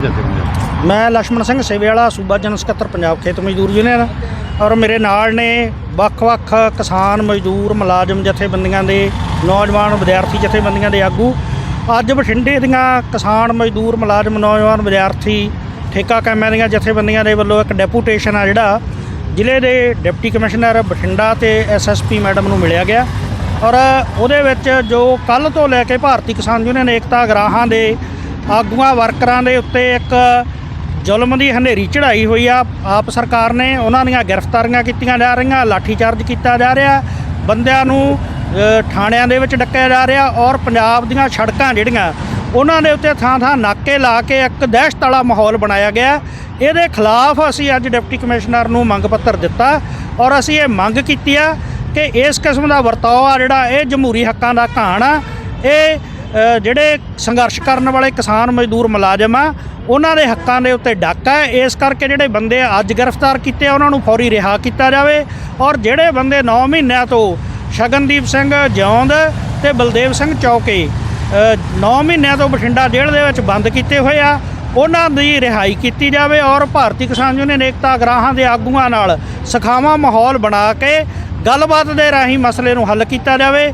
ਮੈਂ ਲక్ష్ਮਣ ਸਿੰਘ ਸੇਵੇਵਾਲਾ, ਸੂਬਾ ਜਨ ਸਕੱਤਰ, ਪੰਜਾਬ ਖੇਤ ਮਜ਼ਦੂਰ ਯੂਨੀਅਨ। ਔਰ ਮੇਰੇ ਨਾਲ ਨੇ ਵੱਖ-ਵੱਖ ਕਿਸਾਨ, ਮਜ਼ਦੂਰ, ਮੁਲਾਜ਼ਮ ਜਥੇਬੰਦੀਆਂ ਦੇ, ਨੌਜਵਾਨ ਵਿਦਿਆਰਥੀ ਜਥੇਬੰਦੀਆਂ ਦੇ ਆਗੂ। ਅੱਜ ਬਠਿੰਡੇ ਦੀਆਂ ਕਿਸਾਨ, ਮਜ਼ਦੂਰ, ਮੁਲਾਜ਼ਮ, ਨੌਜਵਾਨ ਵਿਦਿਆਰਥੀ, ਠੇਕਾ ਕਾਮਿਆਂ ਦੀਆਂ ਜਥੇਬੰਦੀਆਂ ਦੇ ਵੱਲੋਂ ਇੱਕ ਡੈਪੂਟੇਸ਼ਨ ਆ ਜਿਹੜਾ, ਜ਼ਿਲ੍ਹੇ ਦੇ ਡਿਪਟੀ ਕਮਿਸ਼ਨਰ ਬਠਿੰਡਾ ਤੇ ਐਸਐਸਪੀ ਮੈਡਮ ਨੂੰ ਮਿਲਿਆ ਗਿਆ। ਔਰ ਉਹਦੇ ਵਿੱਚ ਜੋ ਕੱਲ ਤੋਂ ਲੈ ਕੇ ਭਾਰਤੀ ਕਿਸਾਨ ਯੂਨੀਅਨ ਏਕਤਾ ਗਰਾਹਾਂ ਦੇ ਆਗੂਆਂ, ਵਰਕਰਾਂ ਦੇ ਉੱਤੇ ਇੱਕ ਜ਼ੁਲਮ ਦੀ ਹਨੇਰੀ ਚੜਾਈ ਹੋਈ ਆ। ਆਪ ਸਰਕਾਰ ਨੇ ਉਹਨਾਂ ਦੀਆਂ ਗ੍ਰਿਫਤਾਰੀਆਂ ਕੀਤੀਆਂ ਜਾ ਰਹੀਆਂ, ਲਾਠੀਚਾਰਜ ਕੀਤਾ ਜਾ ਰਿਹਾ, ਬੰਦਿਆਂ ਨੂੰ ਥਾਣਿਆਂ ਦੇ ਵਿੱਚ ਡੱਕਿਆ ਜਾ ਰਿਹਾ ਔਰ ਪੰਜਾਬ ਦੀਆਂ ਸੜਕਾਂ ਜਿਹੜੀਆਂ, ਉਹਨਾਂ ਦੇ ਉੱਤੇ ਥਾਂ ਥਾਂ ਨਾਕੇ ਲਾ ਕੇ ਇੱਕ ਦਹਿਸ਼ਤ ਵਾਲਾ ਮਾਹੌਲ ਬਣਾਇਆ ਗਿਆ। ਇਹਦੇ ਖਿਲਾਫ ਅਸੀਂ ਅੱਜ ਡਿਪਟੀ ਕਮਿਸ਼ਨਰ ਨੂੰ ਮੰਗ ਪੱਤਰ ਦਿੱਤਾ ਔਰ ਅਸੀਂ ਇਹ ਮੰਗ ਕੀਤੀ ਆ ਕਿ ਇਸ ਕਿਸਮ ਦਾ ਵਰਤਾਓ ਆ ਜਿਹੜਾ, ਇਹ ਜਮਹੂਰੀ ਹੱਕਾਂ ਦਾ ਘਾਣ ਆ। ਇਹ ਜਿਹੜੇ ਸੰਘਰਸ਼ ਕਰਨ ਵਾਲੇ ਕਿਸਾਨ ਮਜ਼ਦੂਰ ਮੁਲਾਜ਼ਮ ਆ, ਉਹਨਾਂ ਦੇ ਹੱਕਾਂ ਦੇ ਉੱਤੇ ਡਾਕਾ ਹੈ ਇਸ ਕਰਕੇ ਜਿਹੜੇ ਬੰਦੇ ਅੱਜ ਗ੍ਰਿਫਤਾਰ ਕੀਤੇ ਆ, ਉਹਨਾਂ ਨੂੰ ਫੌਰੀ ਰਿਹਾ ਕੀਤਾ ਜਾਵੇ। ਔਰ ਜਿਹੜੇ ਬੰਦੇ 9 ਮਹੀਨਿਆਂ ਤੋਂ ਸ਼ਗਨਦੀਪ ਸਿੰਘ ਜਿਉਂਦ ਤੇ ਬਲਦੇਵ ਸਿੰਘ ਚੌਕੇ 9 ਮਹੀਨਿਆਂ ਤੋਂ ਬਠਿੰਡਾ ਜੇਲ੍ਹ ਦੇ ਵਿੱਚ ਬੰਦ ਕੀਤੇ ਹੋਏ ਆ, ਉਹਨਾਂ ਦੀ ਰਿਹਾਈ ਕੀਤੀ ਜਾਵੇ। ਔਰ ਭਾਰਤੀ ਕਿਸਾਨ ਯੂਨੀਅਨ ਏਕਤਾ ਗਰਾਹਾਂ ਦੇ ਆਗੂਆਂ ਨਾਲ ਸਖਾਵਾਂ ਮਾਹੌਲ ਬਣਾ ਕੇ ਗੱਲਬਾਤ ਦੇ ਰਾਹੀਂ ਮਸਲੇ ਨੂੰ ਹੱਲ ਕੀਤਾ ਜਾਵੇ।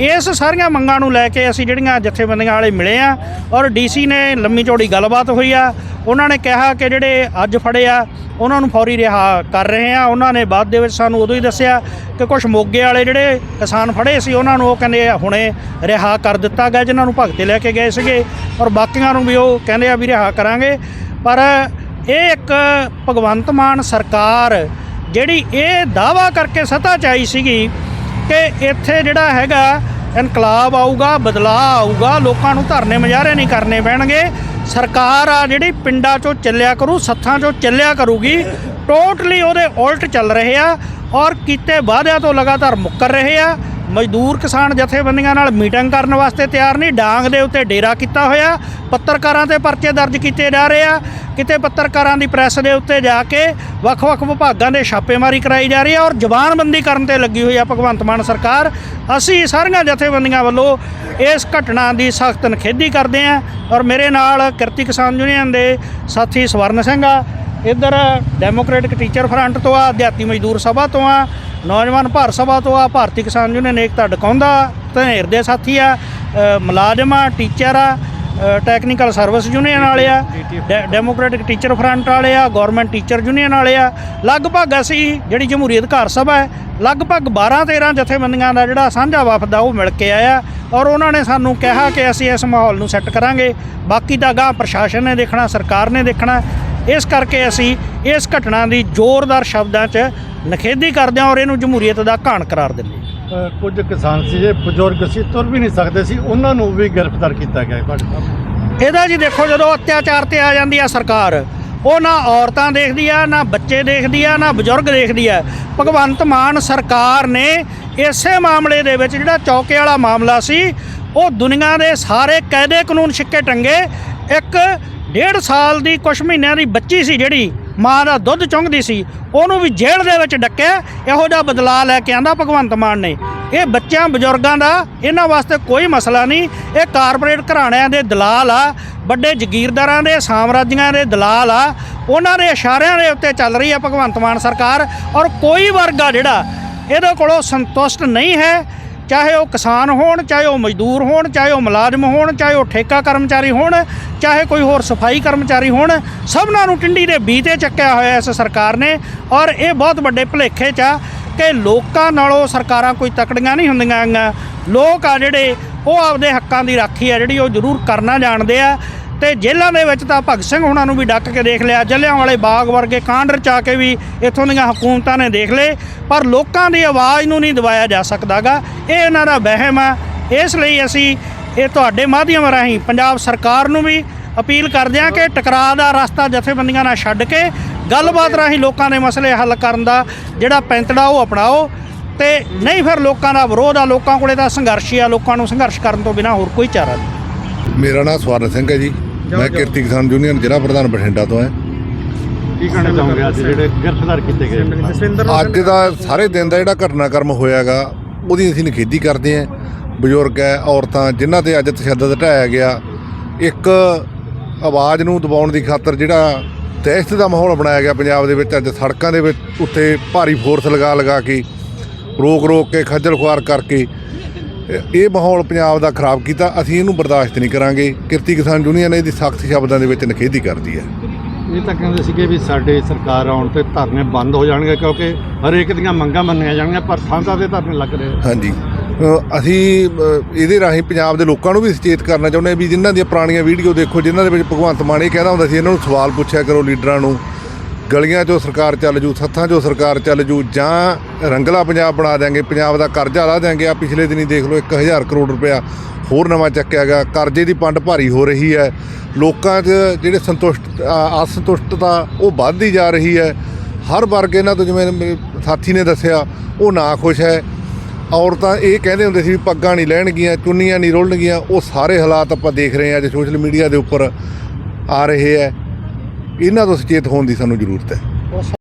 ਇਸ ਸਾਰੀਆਂ ਮੰਗਾਂ ਨੂੰ ਲੈ ਕੇ ਅਸੀਂ ਜਿਹੜੀਆਂ ਜਥੇਬੰਦੀਆਂ ਵਾਲੇ ਮਿਲੇ ਆ ਔਰ ਡੀਸੀ ਨੇ ਲੰਮੀ ਚੌੜੀ ਗੱਲਬਾਤ ਹੋਈ ਆ। ਉਹਨਾਂ ਨੇ ਕਿਹਾ ਕਿ ਜਿਹੜੇ ਅੱਜ ਫੜੇ ਆ, ਉਹਨਾਂ ਨੂੰ ਫੌਰੀ ਰਿਹਾ ਕਰ ਰਹੇ ਆ। ਉਹਨਾਂ ਨੇ ਬਾਅਦ ਦੇ ਵਿੱਚ ਸਾਨੂੰ ਉਦੋਂ ਹੀ ਦੱਸਿਆ ਕਿ ਕੁਝ ਮੋਗੇ ਵਾਲੇ ਜਿਹੜੇ ਕਿਸਾਨ ਫੜੇ ਸੀ, ਉਹਨਾਂ ਨੂੰ ਉਹ ਕਹਿੰਦੇ ਹੁਣੇ ਰਿਹਾ ਕਰ ਦਿੱਤਾ ਗਿਆ, ਜਿਨ੍ਹਾਂ ਨੂੰ ਭਗਤੇ ਲੈ ਕੇ ਗਏ ਸੀਗੇ ਔਰ ਬਾਕੀਆਂ ਨੂੰ ਵੀ ਉਹ ਕਹਿੰਦੇ ਆ ਵੀ ਰਿਹਾ ਕਰਾਂਗੇ। ਪਰ ਇਹ ਇੱਕ ਭਗਵੰਤ ਮਾਨ ਸਰਕਾਰ ਜਿਹੜੀ ਇਹ ਦਾਵਾ ਕਰਕੇ ਸੱਤਾ 'ਚ ਆਈ ਸੀਗੀ ਕਿ ਇੱਥੇ ਜਿਹੜਾ ਹੈਗਾ ਇਨਕਲਾਬ ਆਊਗਾ, ਬਦਲਾਅ ਆਊਗਾ, ਲੋਕਾਂ ਨੂੰ ਧਰਨੇ ਮੁਜ਼ਾਹਰੇ ਨਹੀਂ ਕਰਨੇ ਪੈਣਗੇ। ਸਰਕਾਰ ਆ ਜਿਹੜੀ ਪਿੰਡਾਂ 'ਚੋਂ ਚੱਲਿਆ ਕਰੂ, ਸੱਥਾਂ 'ਚੋਂ ਚੱਲਿਆ ਕਰੂਗੀ ਟੋਟਲੀ ਉਹਦੇ ਉਲਟ ਚੱਲ ਰਹੇ ਆ ਔਰ ਕੀਤੇ ਵਾਅਦਿਆਂ ਤੋਂ ਲਗਾਤਾਰ ਮੁੱਕਰ ਰਹੇ ਆ। ਮਜ਼ਦੂਰ ਕਿਸਾਨ ਜਥੇਬੰਦੀਆਂ ਨਾਲ ਮੀਟਿੰਗ ਕਰਨ ਵਾਸਤੇ ਤਿਆਰ ਨਹੀਂ। ਡਾਂਗ ਦੇ ਉੱਤੇ ਡੇਰਾ ਕੀਤਾ ਹੋਇਆ। ਪੱਤਰਕਾਰਾਂ ਤੇ ਪਰਚੇ ਦਰਜ ਕੀਤੇ ਜਾ ਰਹੇ ਆ। ਕਿਤੇ ਪੱਤਰਕਾਰਾਂ ਦੀ ਪ੍ਰੈਸ ਦੇ ਉੱਤੇ ਜਾ ਕੇ ਵੱਖ-ਵੱਖ ਵਿਭਾਗਾਂ ਦੇ ਛਾਪੇਮਾਰੀ ਕਰਾਈ ਜਾ ਰਹੀ ਹੈ ਔਰ ਜ਼ਬਾਨਬੰਦੀ ਕਰਨ ਤੇ ਲੱਗੀ ਹੋਈ ਆ ਭਗਵੰਤ ਮਾਨ ਸਰਕਾਰ। ਅਸੀਂ ਸਾਰੀਆਂ ਜਥੇਬੰਦੀਆਂ ਵੱਲੋਂ ਇਸ ਘਟਨਾ ਦੀ ਸਖਤ ਨਿਖੇਧੀ ਕਰਦੇ ਹਾਂ ਔਰ ਮੇਰੇ ਨਾਲ ਕਿਰਤੀ ਕਿਸਾਨ ਯੂਨੀਅਨ ਦੇ ਸਾਥੀ ਸਵਰਨ ਸਿੰਘ ਆ। ਇੱਧਰ ਡੈਮੋਕ੍ਰੈਟਿਕ ਟੀਚਰ ਫਰੰਟ ਤੋਂ ਆ ਅਧਿਆਤੀ ਮਜ਼ਦੂਰ ਸਭਾ ਤੋਂ ਆ। ਨੌਜਵਾਨ ਭਾਰਤ ਸਭਾ ਤੋਂ ਆ ਭਾਰਤੀ ਕਿਸਾਨ ਯੂਨੀਅਨ ਏਕਤਾ ਡਕਾਉਂਦਾ ਧਨੇਰ ਦੇ ਸਾਥੀ ਆ ਮੁਲਾਜ਼ਮ ਆ ਟੀਚਰ ਆ ਟੈਕਨੀਕਲ ਸਰਵਿਸ ਯੂਨੀਅਨ ਵਾਲੇ ਆ ਡੈਮੋਕ੍ਰੈਟਿਕ ਟੀਚਰ ਫਰੰਟ ਵਾਲੇ ਆ ਗਵਰਨਮੈਂਟ ਟੀਚਰ ਯੂਨੀਅਨ ਵਾਲੇ ਆ। ਲਗਭਗ ਅਸੀਂ ਜਿਹੜੀ ਜਮਹੂਰੀ ਅਧਿਕਾਰ ਸਭਾ ਹੈ ਲਗਭਗ 12 13 ਜਥੇਬੰਦੀਆਂ ਦਾ ਜਿਹੜਾ ਸਾਂਝਾ ਵਫਦ ਆ ਉਹ ਮਿਲ ਕੇ ਆਇਆ। ਔਰ ਉਹਨਾਂ ਨੇ ਸਾਨੂੰ ਕਿਹਾ ਕਿ ਅਸੀਂ ਇਸ ਮਾਹੌਲ ਨੂੰ ਸੈੱਟ ਕਰਾਂਗੇ। ਬਾਕੀ ਤਾਂ ਅਗਾਂਹ ਪ੍ਰਸ਼ਾਸਨ ਨੇ ਦੇਖਣਾ ਸਰਕਾਰ ਨੇ ਦੇਖਣਾ। ਇਸ ਕਰਕੇ ਅਸੀਂ ਇਸ ਘਟਨਾ ਦੀ ਜ਼ੋਰਦਾਰ ਸ਼ਬਦਾਂ 'ਚ ਨਿਖੇਧੀ ਕਰਦੇ ਹਾਂ ਔਰ ਇਹਨੂੰ ਜਮਹੂਰੀਅਤ ਦਾ ਘਾਣ ਕਰਾਰ ਦਿੰਦੇ ਅ, ਕੁਝ ਕਿਸਾਨ ਸੀ ਜੇ ਬਜ਼ੁਰਗ ਸੀ ਤੁਰ ਵੀ ਨਹੀਂ ਸਕਦੇ ਸੀ ਉਹਨਾਂ ਨੂੰ ਵੀ ਗ੍ਰਿਫਤਾਰ ਕੀਤਾ ਗਿਆ ਤੁਹਾਡੇ ਸਾਹਮਣੇ। ਇਹਦਾ ਜੀ ਦੇਖੋ ਜਦੋਂ ਅਤਿਆਚਾਰ ਤੇ ਆ ਜਾਂਦੀ ਆ ਸਰਕਾਰ ਉਹ ਨਾ ਔਰਤਾਂ ਦੇਖਦੀ ਆ ਨਾ ਬੱਚੇ ਦੇਖਦੀ ਆ ਨਾ ਬਜ਼ੁਰਗ ਦੇਖਦੀ ਆ। ਭਗਵੰਤ ਮਾਨ ਸਰਕਾਰ ਨੇ ਇਸੇ ਮਾਮਲੇ ਦੇ ਵਿੱਚ ਜਿਹੜਾ ਚੌਕੇ ਵਾਲਾ ਮਾਮਲਾ ਸੀ ਉਹ ਦੁਨੀਆ ਦੇ ਸਾਰੇ ਕਾਇਦੇ ਕਾਨੂੰਨ ਛਿੱਕੇ ਟੰਗੇ। ਇੱਕ ਡੇਢ ਸਾਲ ਦੀ ਕੁਝ ਮਹੀਨਿਆਂ ਦੀ ਬੱਚੀ ਸੀ ਜਿਹੜੀ ਮਾਂ ਦਾ ਦੁੱਧ ਚੁੰਗਦੀ ਸੀ, ਉਹਨੂੰ ਵੀ ਜੇਲ੍ਹ ਦੇ ਵਿੱਚ ਡੱਕਿਆ, ਇਹੋ ਜਿਹਾ ਬਦਲਾਅ ਲੈ ਕੇ ਆਂਦਾ ਭਗਵੰਤ ਮਾਨ ਨੇ। ਇਹ ਬੱਚਿਆਂ, ਬਜ਼ੁਰਗਾਂ ਦਾ ਇਹਨਾਂ ਵਾਸਤੇ ਕੋਈ ਮਸਲਾ ਨਹੀਂ, ਇਹ ਕਾਰਪੋਰੇਟ ਘਰਾਣਿਆਂ ਦੇ ਦਲਾਲ ਆ, ਵੱਡੇ ਜ਼ਗੀਰਦਾਰਾਂ ਦੇ, ਸਾਮਰਾਜੀਆਂ ਦੇ ਦਲਾਲ ਆ, ਉਹਨਾਂ ਦੇ ਇਸ਼ਾਰਿਆਂ ਦੇ ਉੱਤੇ ਚੱਲ ਰਹੀ ਆ ਭਗਵੰਤ ਮਾਨ ਸਰਕਾਰ, ਔਰ ਕੋਈ ਵਰਗ ਆ ਜਿਹੜਾ ਇਹਦੇ ਕੋਲੋਂ ਸੰਤੁਸ਼ਟ ਨਹੀਂ ਹੈ ਚਾਹੇ ਉਹ ਕਿਸਾਨ ਹੋਣ, ਚਾਹੇ ਉਹ ਮਜ਼ਦੂਰ ਹੋਣ, ਚਾਹੇ ਉਹ ਮੁਲਾਜ਼ਮ ਹੋਣ, ਚਾਹੇ ਉਹ ਠੇਕਾ ਕਰਮਚਾਰੀ ਹੋਣ, ਚਾਹੇ ਕੋਈ ਹੋਰ ਸਫ਼ਾਈ ਕਰਮਚਾਰੀ ਹੋਣ, ਸਭਨਾਂ ਨੂੰ ਟਿੰਡੀ ਦੇ ਬੀ ਤੇ ਚੱਕਿਆ ਹੋਇਆ ਇਸ ਸਰਕਾਰ ਨੇ ਔਰ ਇਹ ਬਹੁਤ ਵੱਡੇ ਭੁਲੇਖੇ 'ਚ ਆ ਕਿ ਲੋਕਾਂ ਨਾਲੋਂ ਸਰਕਾਰਾਂ ਕੋਈ ਤਕੜੀਆਂ ਨਹੀਂ ਹੁੰਦੀਆਂ ਗੀਆਂ ਲੋਕ ਆ ਜਿਹੜੇ, ਉਹ ਆਪਦੇ ਹੱਕਾਂ ਦੀ ਰਾਖੀ ਆ ਜਿਹੜੀ ਉਹ ਜ਼ਰੂਰ ਕਰਨਾ ਜਾਣਦੇ ਆ। ਤੇ ਜੇਲ੍ਹਾਂ ਦੇ ਵਿੱਚ ਤਾਂ ਭਗਤ ਸਿੰਘ ਹੁਣਾਂ ਨੂੰ ਵੀ ਡੱਕ ਕੇ ਦੇਖ ਲਿਆ। ਜੱਲਿਆਂ ਵਾਲੇ ਬਾਗ ਵਰਗੇ ਕਾਂਡ ਰਚਾ ਕੇ ਵੀ ਇੱਥੋਂ ਦੀਆਂ ਹਕੂਮਤਾਂ ਨੇ ਦੇਖ ਲਏ, ਪਰ ਲੋਕਾਂ ਦੀ ਆਵਾਜ਼ ਨੂੰ ਨਹੀਂ ਦਬਾਇਆ ਜਾ ਸਕਦਾਗਾ। ਇਹ ਇਹਨਾਂ ਦਾ ਵਹਿਮ ਆ। ਇਸ ਲਈ ਅਸੀਂ ਇਹ ਤੁਹਾਡੇ ਮਾਧਿਅਮ ਰਾਹੀਂ ਪੰਜਾਬ ਸਰਕਾਰ ਨੂੰ ਵੀ ਅਪੀਲ ਕਰਦੇ ਹਾਂ ਕਿ ਟਕਰਾਅ ਦਾ ਰਸਤਾ ਜਥੇਬੰਦੀਆਂ ਨਾਲ ਛੱਡ ਕੇ ਗੱਲਬਾਤ ਰਾਹੀਂ ਲੋਕਾਂ ਦੇ ਮਸਲੇ ਹੱਲ ਕਰਨ ਦਾ ਜਿਹੜਾ ਪੈਂਤੜਾ ਉਹ ਅਪਣਾਓ। ਤੇ ਨਹੀਂ ਫਿਰ ਲੋਕਾਂ ਦਾ ਵਿਰੋਧ ਆ, ਲੋਕਾਂ ਕੋਲੇ ਤਾਂ ਸੰਘਰਸ਼ ਹੀ ਆ, ਲੋਕਾਂ ਨੂੰ ਸੰਘਰਸ਼ ਕਰਨ ਤੋਂ ਬਿਨਾ ਹੋਰ ਕੋਈ ਚਾਰਾ ਨਹੀਂ। ਮੇਰਾ ਨਾਮ ਸਵਰਨ ਸਿੰਘ ਹੈ ਜੀ। ਮੈਂ ਕਿਰਤੀ ਕਿਸਾਨ ਯੂਨੀਅਨ ਜ਼ਿਲ੍ਹਾ ਪ੍ਰਧਾਨ ਬਠਿੰਡਾ ਤੋਂ ਹਾਂ। ਕੀ ਕਹਿਣਾ ਚਾਹੋਗੇ ਅੱਜ ਜਿਹੜੇ ਗ੍ਰਿਫਤਾਰ ਕੀਤੇ ਗਏ? ਅੱਜ ਦਾ ਸਾਰੇ ਦਿਨ ਦਾ ਜਿਹੜਾ ਘਟਨਾਕ੍ਰਮ ਹੋਇਆਗਾ ਉਹਦੀ ਅਸੀਂ ਨਿਖੇਧੀ ਕਰਦੇ ਹਾਂ। ਬਜ਼ੁਰਗ ਹੈ ਔਰਤਾਂ ਜਿਨ੍ਹਾਂ ਤੇ ਅੱਜ ਤਸ਼ੱਦਦ ਢਾਇਆ ਗਿਆ। ਇੱਕ ਆਵਾਜ਼ ਨੂੰ ਦਬਾਉਣ ਦੀ ਖਾਤਰ ਜਿਹੜਾ ਦਹਿਸ਼ਤ ਦਾ ਮਾਹੌਲ ਬਣਾਇਆ ਗਿਆ ਪੰਜਾਬ ਦੇ ਵਿੱਚ ਅੱਜ ਸੜਕਾਂ ਦੇ ਵਿੱਚ ਉੱਤੇ ਭਾਰੀ ਫੋਰਸ ਲਗਾ ਲਗਾ ਕੇ ਰੋਕ ਰੋਕ ਕੇ ਖੱਜਲ ਖੁਆਰ ਕਰਕੇ। ਇਹ- ਮਾਹੌਲ ਪੰਜਾਬ ਦਾ ਖਰਾਬ ਕੀਤਾ ਅਸੀਂ ਇਹਨੂੰ ਬਰਦਾਸ਼ਤ ਨਹੀਂ ਕਰਾਂਗੇ। ਕਿਰਤੀ ਕਿਸਾਨ ਯੂਨੀਅਨ ਇਹਦੀ ਸਖਤ ਸ਼ਬਦਾਂ ਦੇ ਵਿੱਚ ਨਿਖੇਧੀ ਕਰਦੀ ਹੈ। ਇਹ ਤਾਂ ਕਹਿੰਦੇ ਸੀਗੇ ਵੀ ਸਾਡੇ ਸਰਕਾਰ ਆਉਣ ਤੇ ਧਰਨੇ ਬੰਦ ਹੋ ਜਾਣਗੇ ਕਿਉਂਕਿ ਹਰੇਕ ਦੀਆਂ ਮੰਗਾਂ ਮੰਨੀਆਂ ਜਾਣਗੀਆਂ ਪਰ ਥਾਂ ਥਾਂ ਤੇ ਧਰਨੇ ਲੱਗ ਰਹੇ ਆ। ਹਾਂਜੀ। ਅਸੀਂ ਇਹਦੇ ਰਾਹੀਂ ਪੰਜਾਬ ਦੇ ਲੋਕਾਂ ਨੂੰ ਵੀ ਸੁਚੇਤ ਕਰਨਾ ਚਾਹੁੰਦੇ ਹਾਂ ਵੀ ਜਿਨ੍ਹਾਂ ਦੀਆਂ ਪੁਰਾਣੀਆਂ ਵੀਡੀਓ ਦੇਖੋ ਜਿਨ੍ਹਾਂ ਦੇ ਵਿੱਚ ਭਗਵੰਤ ਮਾਨ ਇਹ ਕਹਿੰਦਾ ਹੁੰਦਾ ਸੀ ਇਹਨਾਂ ਨੂੰ ਸਵਾਲ ਪੁੱਛਿਆ ਕਰੋ ਲੀਡਰਾਂ ਨੂੰ। ਗਲੀਆਂ 'ਚੋਂ ਸਰਕਾਰ ਚੱਲ ਜੂ, ਸੱਥਾਂ 'ਚੋਂ ਸਰਕਾਰ ਚੱਲ ਜੂ, ਜਾਂ ਰੰਗਲਾ ਪੰਜਾਬ ਬਣਾ ਦਿਆਂਗੇ, ਪੰਜਾਬ ਦਾ ਕਰਜ਼ਾ ਲਾ ਦਿਆਂਗੇ। ਆ ਪਿਛਲੇ ਦਿਨੀ ਦੇਖ ਲਓ 1000 ਕਰੋੜ ਰੁਪਇਆ ਹੋਰ ਨਵਾਂ ਚੱਕਿਆ ਗਿਆ। ਕਰਜ਼ੇ ਦੀ ਪੰਡ ਭਾਰੀ ਹੋ ਰਹੀ ਹੈ। ਲੋਕਾਂ 'ਚ ਜਿਹੜੇ ਸੰਤੁਸ਼ਟ ਅਸੰਤੁਸ਼ਟਤਾ, ਉਹ ਵੱਧਦੀ ਜਾ ਰਹੀ ਹੈ। ਹਰ ਵਰਗ ਇਹਨਾਂ ਤੋਂ ਜਿਵੇਂ ਮੇਰੇ ਸਾਥੀ ਨੇ ਦੱਸਿਆ, ਉਹ ਨਾ ਖੁਸ਼ ਹੈ। ਔਰਤਾਂ ਇਹ ਕਹਿੰਦੇ ਹੁੰਦੇ ਸੀ ਵੀ ਪੱਗਾਂ ਨਹੀਂ ਲੈਣਗੀਆਂ, ਚੁੰਨੀਆਂ ਨਹੀਂ ਰੋਲਣਗੀਆਂ। ਉਹ ਸਾਰੇ ਹਾਲਾਤ ਆਪਾਂ ਦੇਖ ਰਹੇ ਹਾਂ ਅੱਜ ਸੋਸ਼ਲ ਮੀਡੀਆ ਦੇ ਉੱਪਰ ਆ ਰਹੇ ਹੈ। ਇਹਨਾਂ ਤੋਂ ਸੁਚੇਤ ਹੋਣ ਦੀ ਸਾਨੂੰ ਜ਼ਰੂਰਤ ਹੈ।